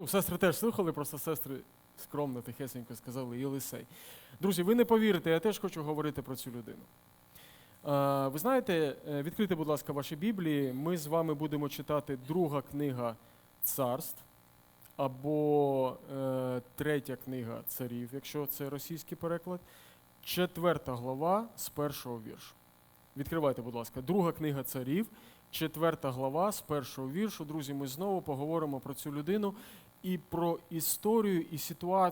Ну, Сестри теж слухали, просто сестри скромно, тихесенько сказали Єлисей. Друзі, ви не повірите, я теж хочу говорити про цю людину. Ви знаєте, е, відкрийте, будь ласка, ваші Біблії. Ми з вами будемо читати друга книга царств або е, третя книга царів, якщо це російський переклад, четверта глава з першого віршу. Відкривайте, будь ласка, друга книга царів, четверта глава з першого віршу. Друзі, ми знову поговоримо про цю людину і про історію і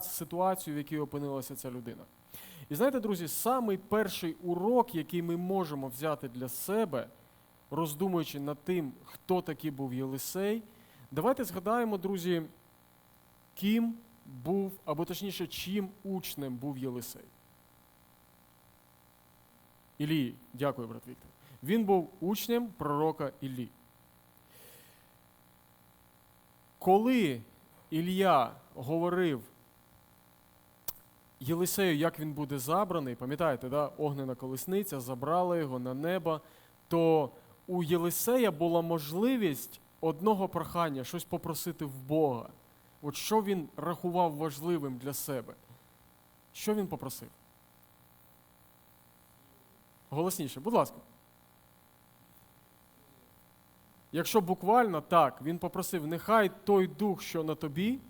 ситуацію, в якій опинилася ця людина. І знаєте, друзі, самий перший урок, який ми можемо взяти для себе, роздумуючи над тим, хто такий був Єлисей, давайте згадаємо, друзі, ким був, або точніше, чим учнем був Єлисей. Ілії, дякую, брат Віктор. Він був учнем пророка Іллі. Коли Ілля говорив Єлисею, як він буде забраний, пам'ятаєте, да? огнена колесниця забрала його на небо, то у Єлисея була можливість одного прохання, щось попросити в Бога. От що він рахував важливим для себе? Що він попросив? Голосніше, будь ласка. Якщо буквально так, він попросив, нехай той дух, що на тобі,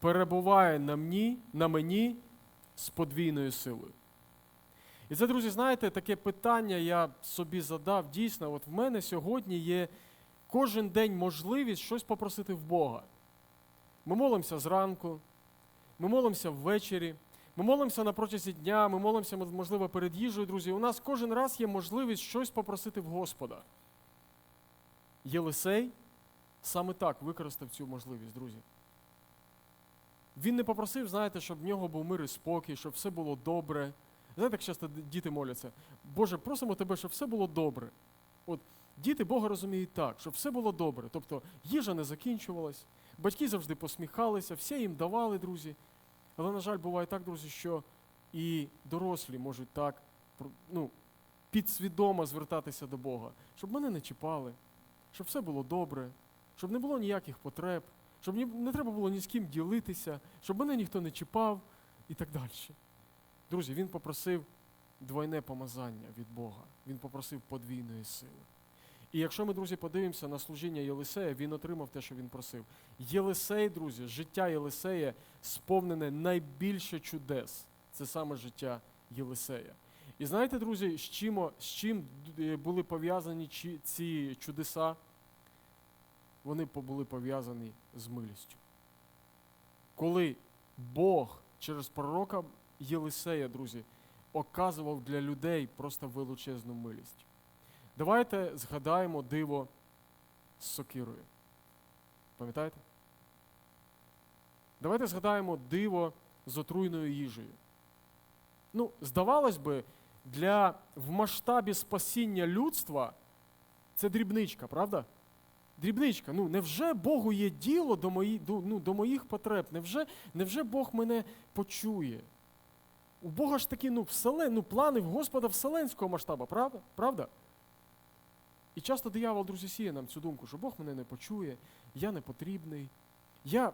перебуває на мені, на мені з подвійною силою. І це, друзі, знаєте, таке питання я собі задав. Дійсно, от в мене сьогодні є кожен день можливість щось попросити в Бога. Ми молимося зранку, ми молимося ввечері, ми молимося на протязі дня, ми молимося, можливо, перед їжею, друзі. У нас кожен раз є можливість щось попросити в Господа. Єлисей саме так використав цю можливість, друзі. Він не попросив, знаєте, щоб в нього був мир і спокій, щоб все було добре. Знаєте, як часто діти моляться, Боже, просимо тебе, щоб все було добре. От діти Бога розуміють так, щоб все було добре. Тобто їжа не закінчувалась, батьки завжди посміхалися, все їм давали, друзі. Але, на жаль, буває так, друзі, що і дорослі можуть так ну, підсвідомо звертатися до Бога, щоб мене не чіпали, щоб все було добре, щоб не було ніяких потреб, щоб не треба було ні з ким ділитися, щоб мене ніхто не чіпав і так далі. Друзі, він попросив двойне помазання від Бога, він попросив подвійної сили. І якщо ми, друзі, подивимося на служіння Єлисея, він отримав те, що він просив. Єлисей, друзі, життя Єлисея сповнене найбільше чудес. Це саме життя Єлисея. І знаєте, друзі, з чим, з чим були пов'язані ці чудеса? Вони були пов'язані з милістю. Коли Бог через пророка Єлисея, друзі, оказував для людей просто величезну милість. Давайте згадаємо диво з сокирою. Пам'ятаєте? Давайте згадаємо диво з отруйною їжею. Ну, здавалось би, для в масштабі спасіння людства це дрібничка, правда? Дрібничка. Ну, невже Богу є діло до мої, до, ну, до моїх потреб? Невже, невже Бог мене почує? У Бога ж такі ну, вселен, ну, плани в Господа вселенського масштабу, правда? правда? І часто диявол, друзі, сіє нам цю думку, що Бог мене не почує, я не потрібний, я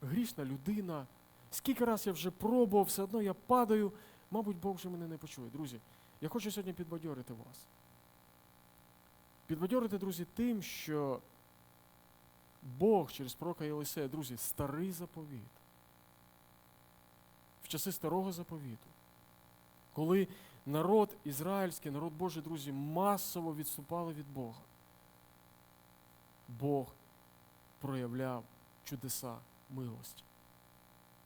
грішна людина. Скільки раз я вже пробував, все одно я падаю, мабуть, Бог вже мене не почує. Друзі, я хочу сьогодні підбадьорити вас. Підбадьорити, друзі, тим, що Бог через пророка Єлисея, друзі, старий заповіт. В часи старого заповіту, коли народ ізраїльський, народ Божий, друзі, масово відступали від Бога. Бог проявляв чудеса милості.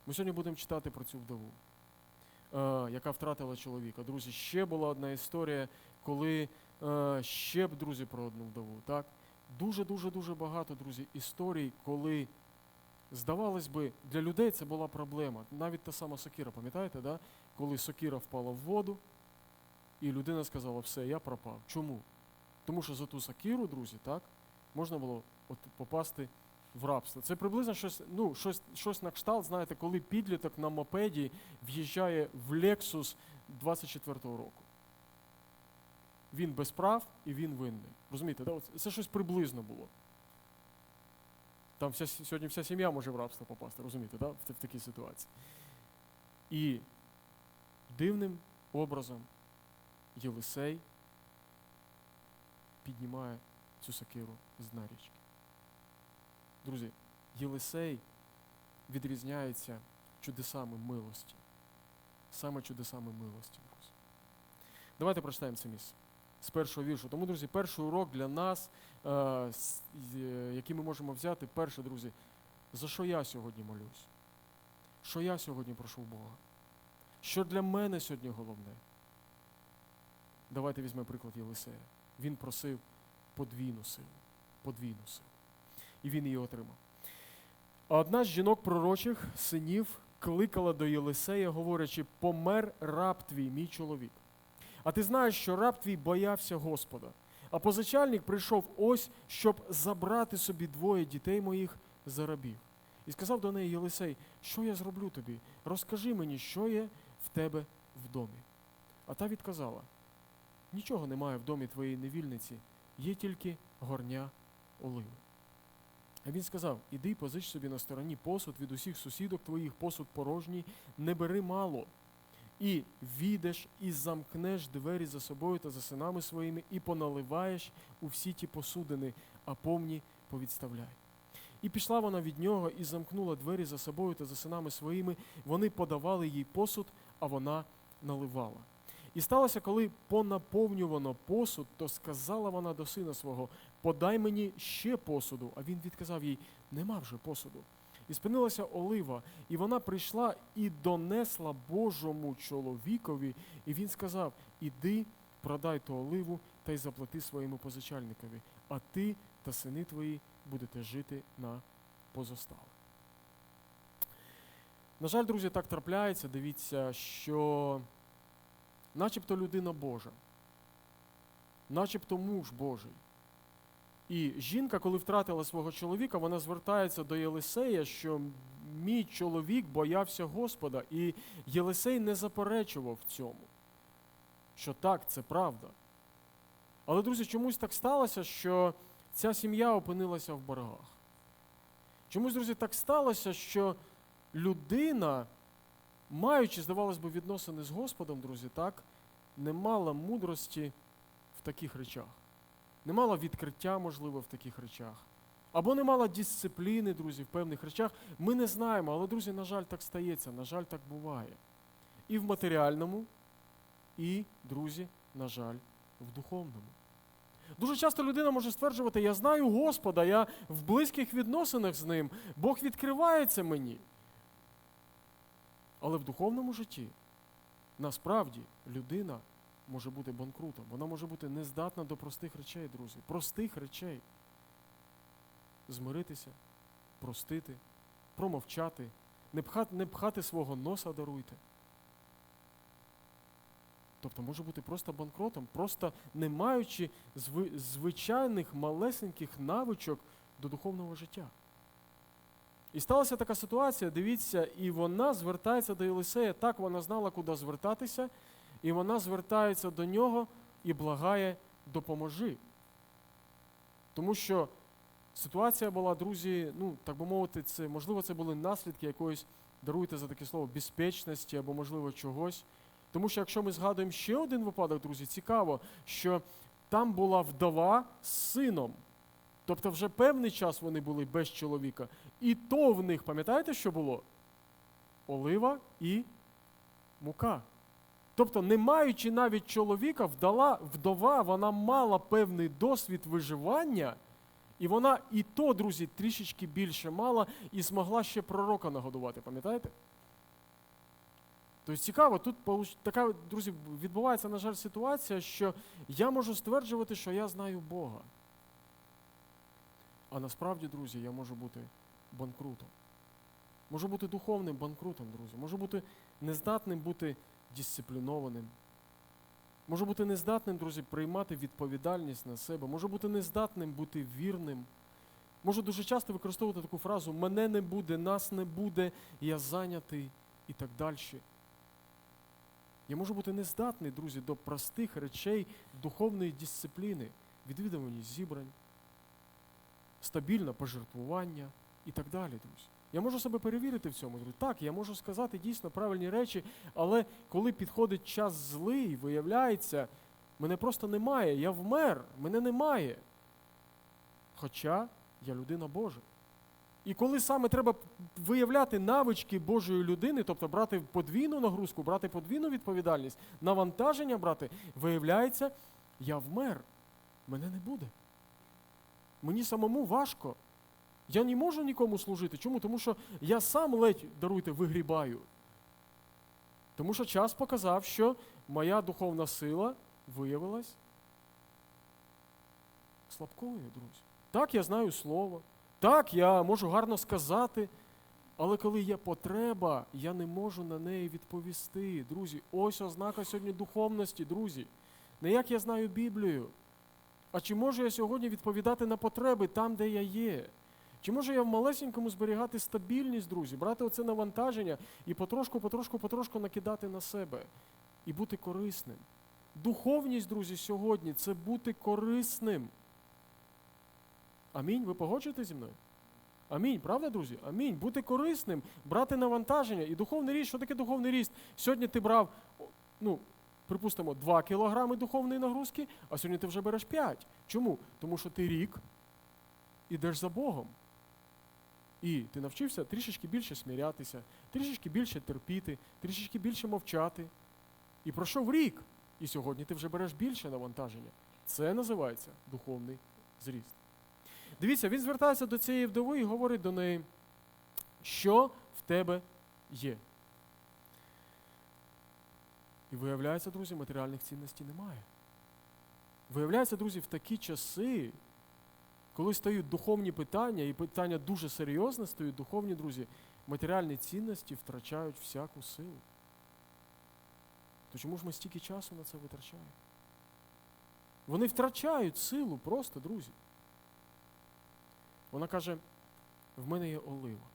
Ми сьогодні будемо читати про цю вдову, яка втратила чоловіка. Друзі, ще була одна історія, коли е, ще б, друзі, про одну вдову. так? Дуже-дуже дуже багато, друзі, історій, коли, здавалось би, для людей це була проблема. Навіть та сама сокира, пам'ятаєте, да? коли сокира впала в воду, і людина сказала, все, я пропав. Чому? Тому що за ту сокиру, друзі, так, можна було от попасти в рабство. Це приблизно щось, ну, щось, щось на кшталт, знаєте, коли підліток на мопеді в'їжджає в Lexus 24-го року. Він без прав і він винний. Розумієте, да? Це щось приблизно було. Там вся, сьогодні вся сім'я може в рабство попасти, розумієте, да? в, в такій ситуації. І дивним образом Єлисей піднімає цю сокиру з дна річки. Друзі, Єлисей відрізняється чудесами милості. Саме чудесами милості, друзі. Давайте прочитаємо це місце з першого віршу. Тому, друзі, перший урок для нас, е, е, який ми можемо взяти, перше, друзі, за що я сьогодні молюсь? Що я сьогодні прошу Бога? Що для мене сьогодні головне? Давайте візьмемо приклад Єлисея. Він просив подвійну силу. Подвійну силу. І він її отримав. А одна з жінок пророчих, синів, кликала до Єлисея, говорячи: помер раб твій, мій чоловік. А ти знаєш, що раб твій боявся Господа. А позичальник прийшов ось, щоб забрати собі двоє дітей моїх за рабів. І сказав до неї Єлисей, що я зроблю тобі? Розкажи мені, що є в тебе в домі. А та відказала: нічого немає в домі твоєї невільниці, є тільки горня оливи. А він сказав: Іди, позич собі на стороні посуд від усіх сусідок твоїх, посуд порожній, не бери мало. І війдеш і замкнеш двері за собою та за синами своїми, і поналиваєш у всі ті посудини, а повні повідставляй. І пішла вона від нього і замкнула двері за собою та за синами своїми. Вони подавали їй посуд, а вона наливала. І сталося, коли понаповнювано посуд, то сказала вона до сина свого: Подай мені ще посуду. А він відказав їй: Нема вже посуду. І спинилася олива, і вона прийшла і донесла Божому чоловікові, і він сказав: Іди, продай ту оливу та й заплати своєму позичальникові, а ти та сини твої будете жити на позостале. На жаль, друзі, так трапляється. Дивіться, що начебто людина Божа, начебто муж Божий. І жінка, коли втратила свого чоловіка, вона звертається до Єлисея, що мій чоловік боявся Господа, і Єлисей не заперечував в цьому, що так, це правда. Але, друзі, чомусь так сталося, що ця сім'я опинилася в боргах. Чомусь, друзі, так сталося, що людина, маючи, здавалось би, відносини з Господом, друзі, так, не мала мудрості в таких речах. Не мала відкриття, можливо, в таких речах. Або не мала дисципліни, друзі, в певних речах. Ми не знаємо, але, друзі, на жаль, так стається, на жаль, так буває. І в матеріальному, і, друзі, на жаль, в духовному. Дуже часто людина може стверджувати, я знаю Господа, я в близьких відносинах з ним, Бог відкривається мені. Але в духовному житті насправді людина може бути банкрутом, вона може бути нездатна до простих речей, друзі. Простих речей. Змиритися, простити, промовчати, не пхати, не пхати свого носа даруйте. Тобто може бути просто банкротом, просто не маючи зви- звичайних малесеньких навичок до духовного життя. І сталася така ситуація, дивіться, і вона звертається до Єлисея. Так вона знала, куди звертатися, і вона звертається до нього і благає допоможи. Тому що ситуація була, друзі, ну, так би мовити, це, можливо, це були наслідки якоїсь, даруйте за таке слово, безпечності або, можливо, чогось. Тому що якщо ми згадуємо ще один випадок, друзі, цікаво, що там була вдова з сином. Тобто вже певний час вони були без чоловіка. І то в них, пам'ятаєте, що було? Олива і мука. Тобто, не маючи навіть чоловіка, вдала, вдова, вона мала певний досвід виживання, і вона і то, друзі, трішечки більше мала і змогла ще пророка нагодувати, пам'ятаєте? Тобто цікаво, тут така, друзі, відбувається, на жаль, ситуація, що я можу стверджувати, що я знаю Бога. А насправді, друзі, я можу бути банкрутом. Можу бути духовним банкрутом, друзі. Можу бути нездатним бути дисциплінованим. Можу бути нездатним, друзі, приймати відповідальність на себе. Можу бути нездатним бути вірним. Можу дуже часто використовувати таку фразу мене не буде, нас не буде, я зайнятий і так далі. Я можу бути нездатний, друзі, до простих речей духовної дисципліни, відвідування зібрань, стабільне пожертвування, і так далі, друзі. Я можу себе перевірити в цьому, друзі. Так, я можу сказати дійсно правильні речі, але коли підходить час злий, виявляється, мене просто немає, я вмер, мене немає. Хоча я людина Божа. І коли саме треба виявляти навички Божої людини, тобто брати подвійну нагрузку, брати подвійну відповідальність, навантаження брати, виявляється, я вмер, мене не буде. Мені самому важко. Я не можу нікому служити. Чому? Тому що я сам ледь, даруйте, вигрібаю. Тому що час показав, що моя духовна сила виявилась слабкою, друзі. Так, я знаю слово. Так, я можу гарно сказати, але коли є потреба, я не можу на неї відповісти. Друзі, ось ознака сьогодні духовності, друзі. Не як я знаю Біблію, а чи можу я сьогодні відповідати на потреби там, де я є? Чи можу я в малесенькому зберігати стабільність, друзі, брати оце навантаження і потрошку, потрошку, потрошку накидати на себе і бути корисним? Духовність, друзі, сьогодні це бути корисним. Амінь. Ви погоджуєтеся зі мною? Амінь, правда, друзі? Амінь. Бути корисним, брати навантаження. І духовний ріст, що таке духовний ріст? Сьогодні ти брав, ну, припустимо, 2 кілограми духовної нагрузки, а сьогодні ти вже береш 5. Чому? Тому що ти рік ідеш за Богом. І ти навчився трішечки більше смірятися, трішечки більше терпіти, трішечки більше мовчати. І пройшов рік. І сьогодні ти вже береш більше навантаження. Це називається духовний зріст. Дивіться, він звертається до цієї вдови і говорить до неї, що в тебе є. І виявляється, друзі, матеріальних цінностей немає. Виявляється, друзі, в такі часи, коли стають духовні питання, і питання дуже серйозне стають духовні, друзі, матеріальні цінності втрачають всяку силу. То чому ж ми стільки часу на це витрачаємо? Вони втрачають силу просто, друзі. Вона каже: в мене є олива.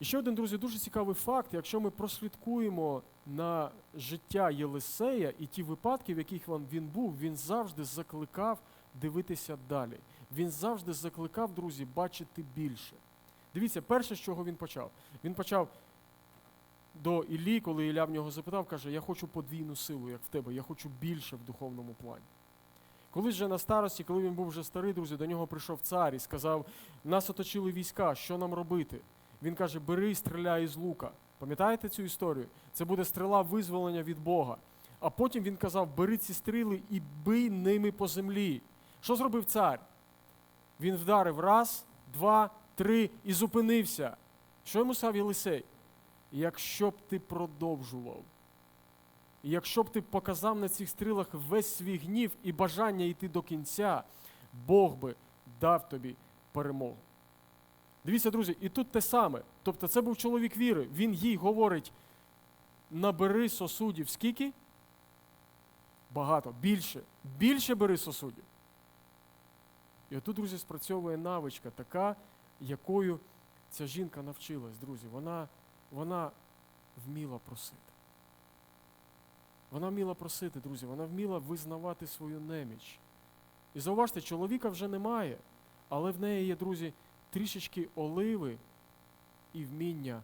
І ще один, друзі, дуже цікавий факт. Якщо ми прослідкуємо на життя Єлисея і ті випадки, в яких він, був, він завжди закликав дивитися далі. Він завжди закликав, друзі, бачити більше. Дивіться, перше, з чого він почав. Він почав до Іллі, коли Ілля в нього запитав, каже: Я хочу подвійну силу, як в тебе, я хочу більше в духовному плані. Колись вже на старості, коли він був вже старий, друзі, до нього прийшов цар і сказав: нас оточили війська, що нам робити? Він каже: бери і стріляй із лука. Пам'ятаєте цю історію? Це буде стріла визволення від Бога. А потім він казав: бери ці стріли і бий ними по землі. Що зробив цар? Він вдарив раз, два, три і зупинився. Що йому сказав Єлисей? Якщо б ти продовжував, якщо б ти показав на цих стрілах весь свій гнів і бажання йти до кінця, Бог би дав тобі перемогу. Дивіться, друзі, і тут те саме. Тобто це був чоловік віри. Він їй говорить: набери сосудів. Скільки? Багато, більше. Більше бери сосудів. І отут, друзі, спрацьовує навичка така, якою ця жінка навчилась, друзі. Вона, вона вміла просити. Вона вміла просити, друзі, вона вміла визнавати свою неміч. І зауважте, чоловіка вже немає, але в неї є, друзі, трішечки оливи і вміння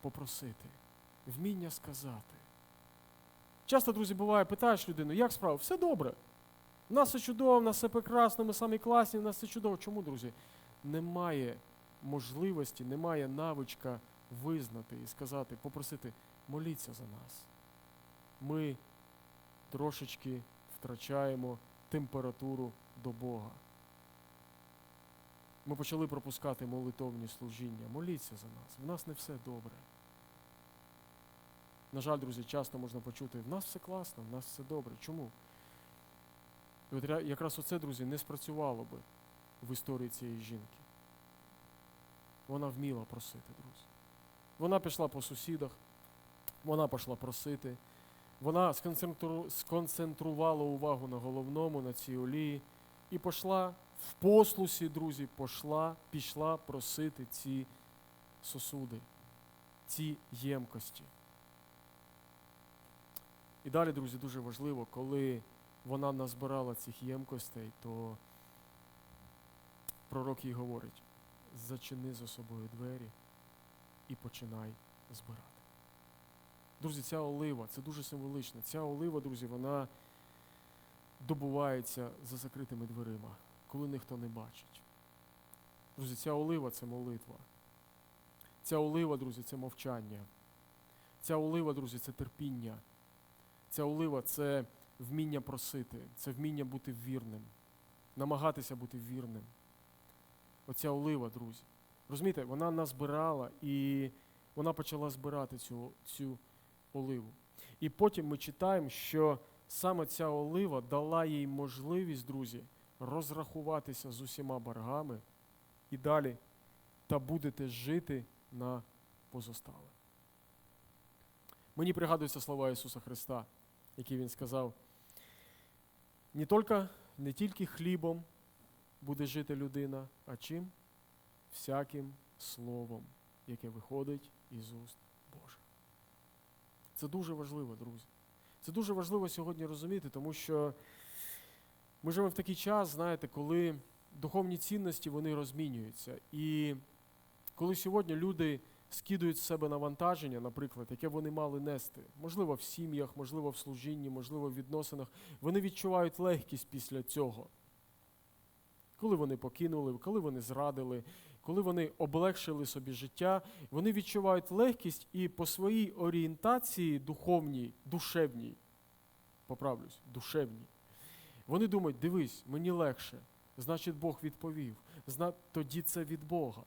попросити, вміння сказати. Часто, друзі, буває, питаєш людину, як справа? Все добре. У нас все чудово, у нас все прекрасно, ми самі класні, у нас все чудово. Чому, друзі? Немає можливості, немає навичка визнати і сказати, попросити, моліться за нас. Ми трошечки втрачаємо температуру до Бога. Ми почали пропускати молитовні служіння. Моліться за нас. В нас не все добре. На жаль, друзі, часто можна почути, в нас все класно, в нас все добре. Чому? І от якраз оце, друзі, не спрацювало би в історії цієї жінки. Вона вміла просити, друзі. Вона пішла по сусідах, вона пішла просити, вона сконцентрувала увагу на головному, на цій олії, і пішла в послусі, друзі, пішла, пішла просити ці сосуди, ці ємкості. І далі, друзі, дуже важливо, коли вона назбирала цих ємкостей, то пророк їй говорить: зачини за собою двері і починай збирати. Друзі, ця олива це дуже символічно. Ця олива, друзі, вона добувається за закритими дверима, коли ніхто не бачить. Друзі, ця олива це молитва. Ця олива, друзі, це мовчання. Ця олива, друзі, це терпіння. Ця олива це вміння просити, це вміння бути вірним, намагатися бути вірним. Оця олива, друзі. Розумієте, вона назбирала і вона почала збирати цю, цю оливу. І потім ми читаємо, що саме ця олива дала їй можливість, друзі, розрахуватися з усіма боргами і далі та будете жити на позостале. Мені пригадуються слова Ісуса Христа, які Він сказав: не тільки, не тільки хлібом буде жити людина, а чим? Всяким словом, яке виходить із уст Божих. Це дуже важливо, друзі. Це дуже важливо сьогодні розуміти, тому що ми живемо в такий час, знаєте, коли духовні цінності вони розмінюються. І коли сьогодні люди скидують з себе навантаження, наприклад, яке вони мали нести, можливо, в сім'ях, можливо, в служінні, можливо, в відносинах, вони відчувають легкість після цього. Коли вони покинули, коли вони зрадили, коли вони облегшили собі життя, вони відчувають легкість і по своїй орієнтації духовній, душевній, поправлюсь, душевній, вони думають, дивись, мені легше, значить Бог відповів, зна... тоді це від Бога.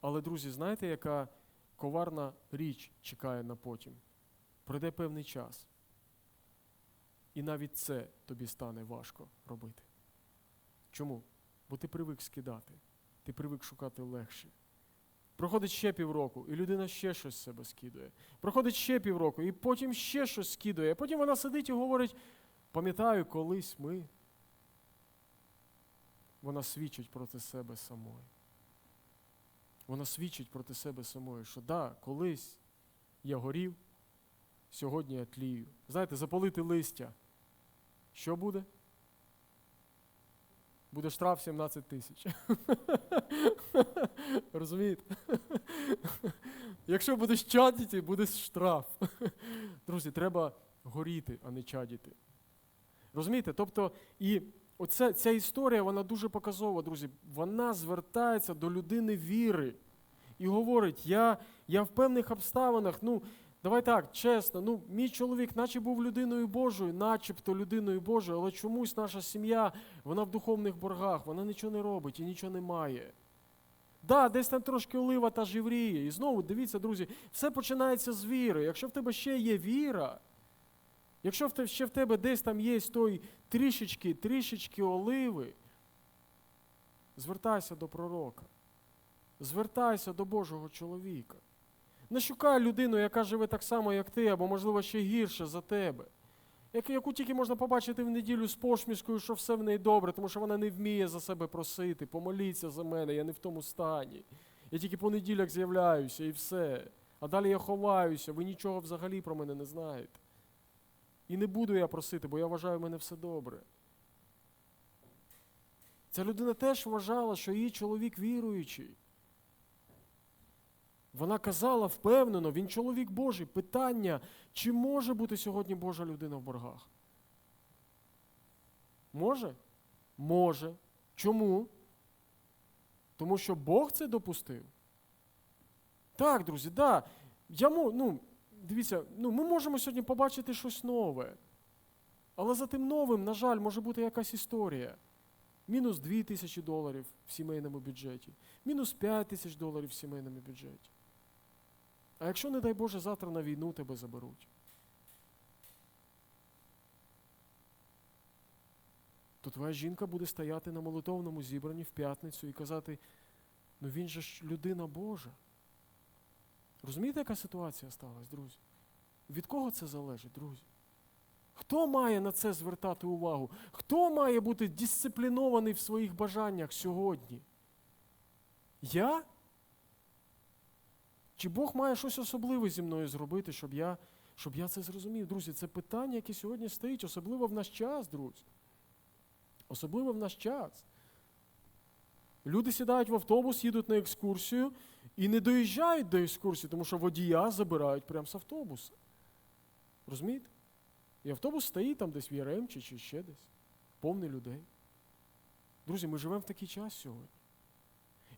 Але, друзі, знаєте, яка коварна річ чекає на потім? Пройде певний час. І навіть це тобі стане важко робити. Чому? Бо ти привик скидати, ти привик шукати легше. Проходить ще півроку, і людина ще щось з себе скидує. Проходить ще півроку, і потім ще щось скидує. А потім вона сидить і говорить: пам'ятаю, колись ми. Вона свідчить проти себе самої. Вона свідчить проти себе самої, що да, колись я горів, сьогодні я тлію. Знаєте, запалити листя. Що буде? Буде штраф 17 тисяч. Розумієте? Якщо будеш чадіти, буде штраф. Друзі, треба горіти, а не чадіти. Розумієте? Тобто, і оця ця історія, вона дуже показова, друзі. Вона звертається до людини віри і говорить: я, я в певних обставинах, ну. Давай так, чесно, ну мій чоловік, наче був людиною Божою, начебто людиною Божою, але чомусь наша сім'я, вона в духовних боргах, вона нічого не робить і нічого не має. Да, десь там трошки олива та живріє. І знову дивіться, друзі, все починається з віри. Якщо в тебе ще є віра, якщо ще в тебе десь там є той трішечки, трішечки оливи, звертайся до пророка, звертайся до Божого чоловіка. Не шукай людину, яка живе так само, як ти, або, можливо, ще гірше за тебе, яку тільки можна побачити в неділю з пошмішкою, що все в неї добре, тому що вона не вміє за себе просити, помоліться за мене, я не в тому стані. Я тільки по неділях з'являюся і все. А далі я ховаюся, ви нічого взагалі про мене не знаєте. І не буду я просити, бо я вважаю, в мене все добре. Ця людина теж вважала, що її чоловік віруючий. Вона казала впевнено, він чоловік Божий. Питання, чи може бути сьогодні Божа людина в боргах? Може? Може. Чому? Тому що Бог це допустив. Так, друзі, да. Я, ну, Дивіться, ну, ми можемо сьогодні побачити щось нове. Але за тим новим, на жаль, може бути якась історія. Мінус 2 тисячі доларів в сімейному бюджеті, мінус 5 тисяч доларів в сімейному бюджеті. А якщо, не дай Боже, завтра на війну тебе заберуть, то твоя жінка буде стояти на молитовному зібранні в п'ятницю і казати, ну він же ж людина Божа. Розумієте, яка ситуація сталася, друзі? Від кого це залежить, друзі? Хто має на це звертати увагу? Хто має бути дисциплінований в своїх бажаннях сьогодні? Я? Чи Бог має щось особливе зі мною зробити, щоб я щоб я це зрозумів? Друзі, це питання, яке сьогодні стоїть, особливо в наш час, друзі. Особливо в наш час. Люди сідають в автобус, їдуть на екскурсію і не доїжджають до екскурсії, тому що водія забирають прямо з автобуса. Розумієте? І автобус стоїть там десь в Яремчі чи ще десь, повний людей. Друзі, ми живемо в такий час сьогодні.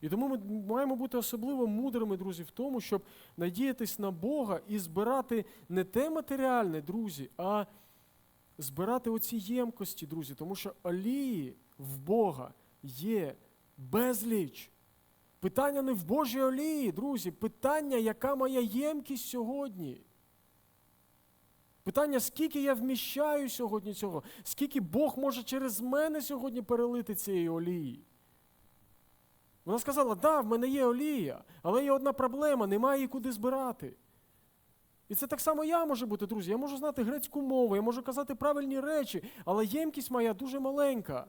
І тому ми маємо бути особливо мудрими, друзі, в тому, щоб надіятись на Бога і збирати не те матеріальне, друзі, а збирати оці ємкості, друзі, тому що олії в Бога є безліч. Питання не в Божій олії, друзі, питання, яка моя ємкість сьогодні. Питання, скільки я вміщаю сьогодні цього, скільки Бог може через мене сьогодні перелити цієї олії. Вона сказала, да, в мене є олія, але є одна проблема, немає її куди збирати. І це так само я можу бути, друзі. Я можу знати грецьку мову, я можу казати правильні речі, але ємкість моя дуже маленька.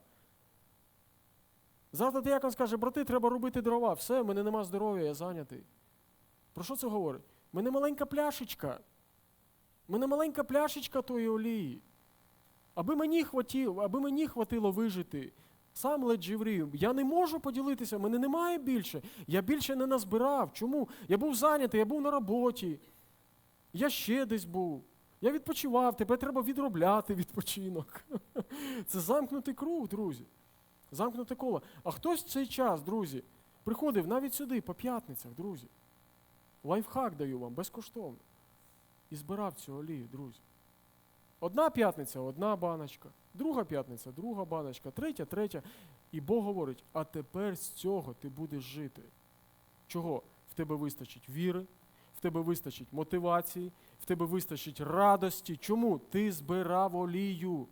Завтра диякон скаже, брати, треба робити дрова. Все, в мене нема здоров'я, я зайнятий. Про що це говорить? В мене маленька пляшечка. В мене маленька пляшечка тої олії. Аби мені хватило, аби мені хватило вижити, сам ледь живрію. Я не можу поділитися, мене немає більше. Я більше не назбирав. Чому? Я був зайнятий, я був на роботі. Я ще десь був. Я відпочивав, тепер треба відробляти відпочинок. Це замкнутий круг, друзі. Замкнуте коло. А хтось в цей час, друзі, приходив навіть сюди, по п'ятницях, друзі. Лайфхак даю вам безкоштовно. І збирав цю олію, друзі. Одна п'ятниця одна баночка, друга п'ятниця друга баночка, третя, третя. І Бог говорить: а тепер з цього ти будеш жити. Чого? В тебе вистачить віри, в тебе вистачить мотивації, в тебе вистачить радості. Чому? Ти збирав олію.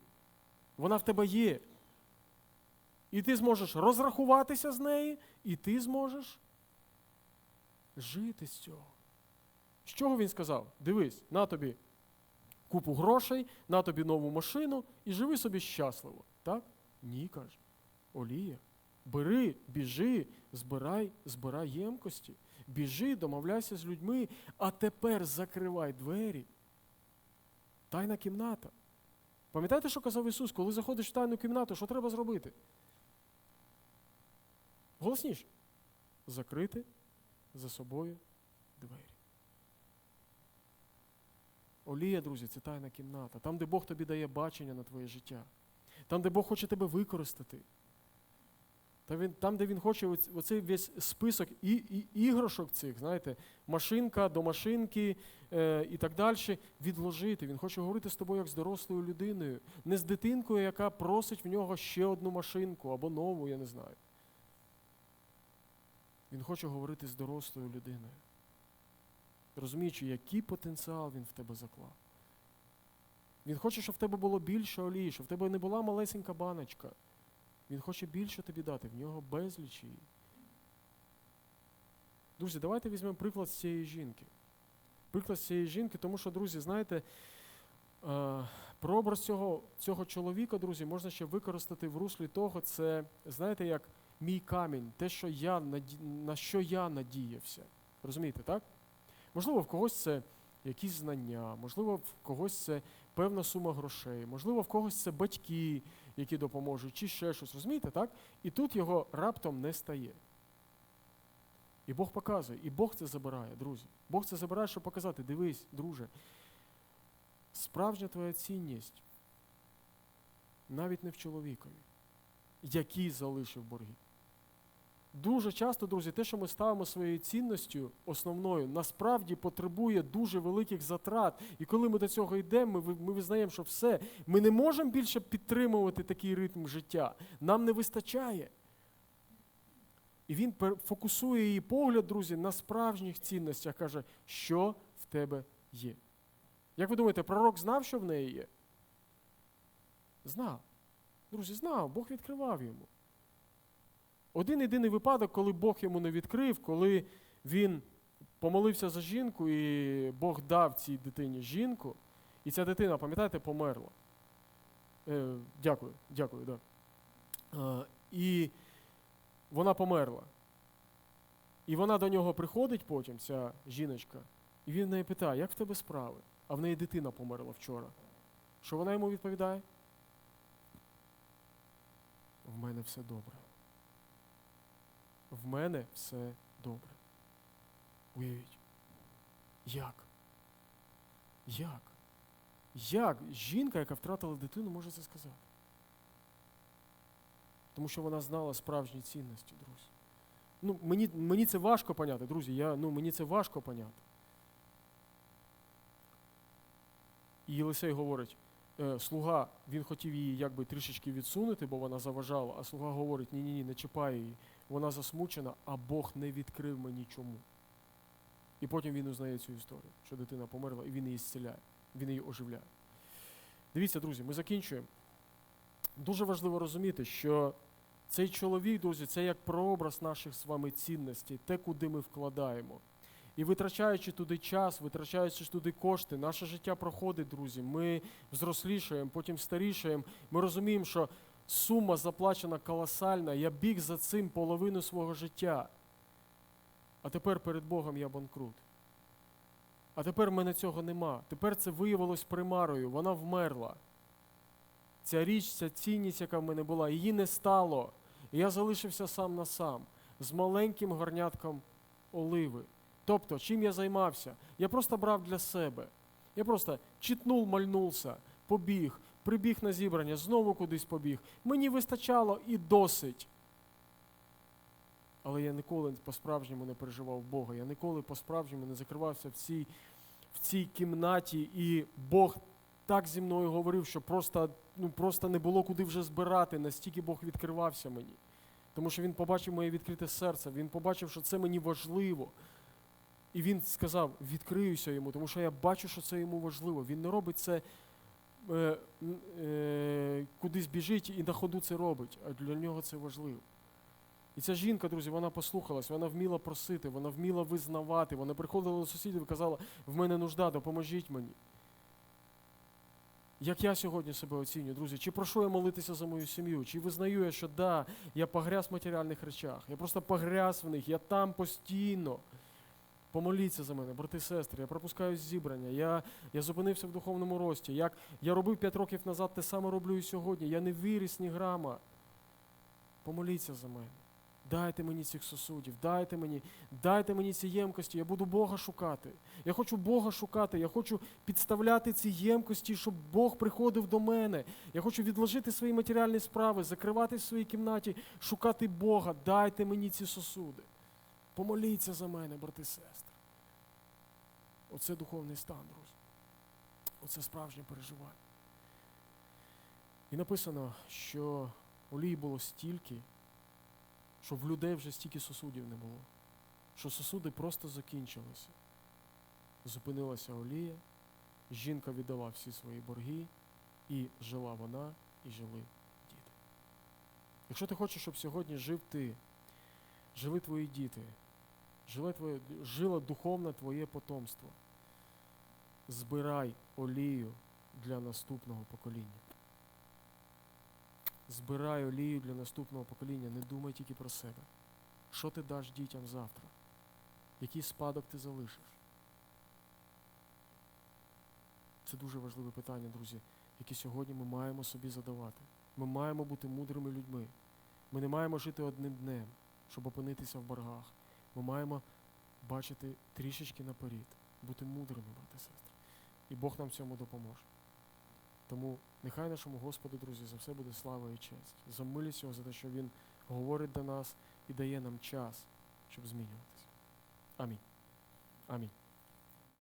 Вона в тебе є. І ти зможеш розрахуватися з неї, і ти зможеш жити з цього. З чого він сказав? Дивись, на тобі купу грошей, на тобі нову машину і живи собі щасливо. Так? Ні, каже. Олія. Бери, біжи, збирай, збирай ємкості, біжи, домовляйся з людьми, а тепер закривай двері. Тайна кімната. Пам'ятаєте, що казав Ісус, коли заходиш в тайну кімнату, що треба зробити? Голосніше. Закрити за собою двері. Олія, друзі, це тайна кімната. Там, де Бог тобі дає бачення на твоє життя. Там, де Бог хоче тебе використати. Там, де Він хоче оцей весь список і, і, іграшок цих, знаєте, машинка до машинки е, і так далі, відложити. Він хоче говорити з тобою як з дорослою людиною, не з дитинкою, яка просить в нього ще одну машинку або нову, я не знаю. Він хоче говорити з дорослою людиною, розуміючи, який потенціал він в тебе заклав. Він хоче, щоб в тебе було більше олії, щоб в тебе не була малесенька баночка. Він хоче більше тобі дати, в нього безліч її. Друзі, давайте візьмемо приклад з цієї жінки. Приклад з цієї жінки, тому що, друзі, знаєте, е, прообраз цього, цього чоловіка, друзі, можна ще використати в руслі того, це, знаєте, як мій камінь, те, що я на що я надіявся. Розумієте, так? Можливо, в когось це якісь знання, можливо, в когось це певна сума грошей, можливо, в когось це батьки, які допоможуть, чи ще щось. Розумієте, так? І тут його раптом не стає. І Бог показує, і Бог це забирає, друзі. Бог це забирає, щоб показати, дивись, друже, справжня твоя цінність навіть не в чоловікові, який залишив борги. Дуже часто, друзі, те, що ми ставимо своєю цінністю основною, насправді потребує дуже великих затрат. І коли ми до цього йдемо, ми, ми визнаємо, що все, ми не можемо більше підтримувати такий ритм життя. Нам не вистачає. І він фокусує її погляд, друзі, на справжніх цінностях, каже, що в тебе є. Як ви думаєте, пророк знав, що в неї є? Знав. Друзі, знав, Бог відкривав йому. Один єдиний випадок, коли Бог йому не відкрив, коли він помолився за жінку, і Бог дав цій дитині жінку, і ця дитина, пам'ятаєте, померла. Е, дякую, дякую, да. Е, і вона померла. І вона до нього приходить потім, ця жіночка, і він в неї питає, як в тебе справи? А в неї дитина померла вчора. Що вона йому відповідає? В мене все добре. В мене все добре. Уявіть. Як? Як? Як жінка, яка втратила дитину, може це сказати? Тому що вона знала справжні цінності, друзі. Ну, мені, мені це важко поняти, друзі. Я, ну, мені це важко поняти. І Єлисей говорить, слуга, він хотів її якби трішечки відсунути, бо вона заважала, а слуга говорить, ні-ні, ні, не чіпай її. Вона засмучена, а Бог не відкрив мені чому. І потім він узнає цю історію, що дитина померла, і він її зціляє, він її оживляє. Дивіться, друзі, ми закінчуємо. Дуже важливо розуміти, що цей чоловік, друзі, це як прообраз наших з вами цінностей, те, куди ми вкладаємо. І витрачаючи туди час, витрачаючи туди кошти, наше життя проходить, друзі. Ми взрослішаємо, потім старішаємо. Ми розуміємо, що сума заплачена колосальна, я біг за цим половину свого життя. А тепер перед Богом я банкрут. А тепер в мене цього нема. Тепер це виявилось примарою, вона вмерла. Ця річ, ця цінність, яка в мене була, її не стало. І я залишився сам на сам з маленьким горнятком оливи. Тобто, чим я займався? Я просто брав для себе. Я просто читнув, мальнувся, побіг, прибіг на зібрання, знову кудись побіг. Мені вистачало і досить. Але я ніколи по-справжньому не переживав Бога. Я ніколи по-справжньому не закривався в цій, в цій кімнаті, і Бог так зі мною говорив, що просто, ну, просто не було куди вже збирати, настільки Бог відкривався мені. Тому що він побачив моє відкрите серце, він побачив, що це мені важливо. І він сказав: відкриюся йому, тому що я бачу, що це йому важливо. Він не робить це е, е, кудись біжить і на ходу це робить, а для нього це важливо. І ця жінка, друзі, вона послухалась, вона вміла просити, вона вміла визнавати, вона приходила до сусідів і казала, в мене нужда, допоможіть мені. Як я сьогодні себе оцінюю, друзі, чи прошу я молитися за мою сім'ю, чи визнаю я, що да, я погряз в матеріальних речах, я просто погряз в них, я там постійно. Помоліться за мене, брати і сестри, я пропускаю зібрання, я, я зупинився в духовному рості. Як я робив 5 років назад, те саме роблю і сьогодні. Я не виріс ні грама. Помоліться за мене. Дайте мені цих сосудів, дайте мені, дайте мені ці ємкості. Я буду Бога шукати. Я хочу Бога шукати, я хочу підставляти ці ємкості, щоб Бог приходив до мене. Я хочу відложити свої матеріальні справи, закриватись в своїй кімнаті, шукати Бога. Дайте мені ці сосуди. Помоліться за мене, брати і сестри. Оце духовний стан, друзі. Оце справжнє переживання. І написано, що олії було стільки, що в людей вже стільки сосудів не було. Що сосуди просто закінчилися. Зупинилася олія, жінка віддала всі свої борги, і жила вона, і жили діти. Якщо ти хочеш, щоб сьогодні жив ти, жили твої діти, жило твоє, жило духовне твоє потомство, збирай олію для наступного покоління. Збирай олію для наступного покоління, не думай тільки про себе. Що ти даш дітям завтра? Який спадок ти залишиш? Це дуже важливе питання, друзі, яке сьогодні ми маємо собі задавати. Ми маємо бути мудрими людьми. Ми не маємо жити одним днем, щоб опинитися в боргах. Ми маємо бачити трішечки наперед, бути мудрими, брати сестри. І Бог нам цьому допоможе. Тому нехай нашому Господу, друзі, за все буде слава і честь. За милість його, за те, що Він говорить до нас і дає нам час, щоб змінюватися. Амінь. Амінь.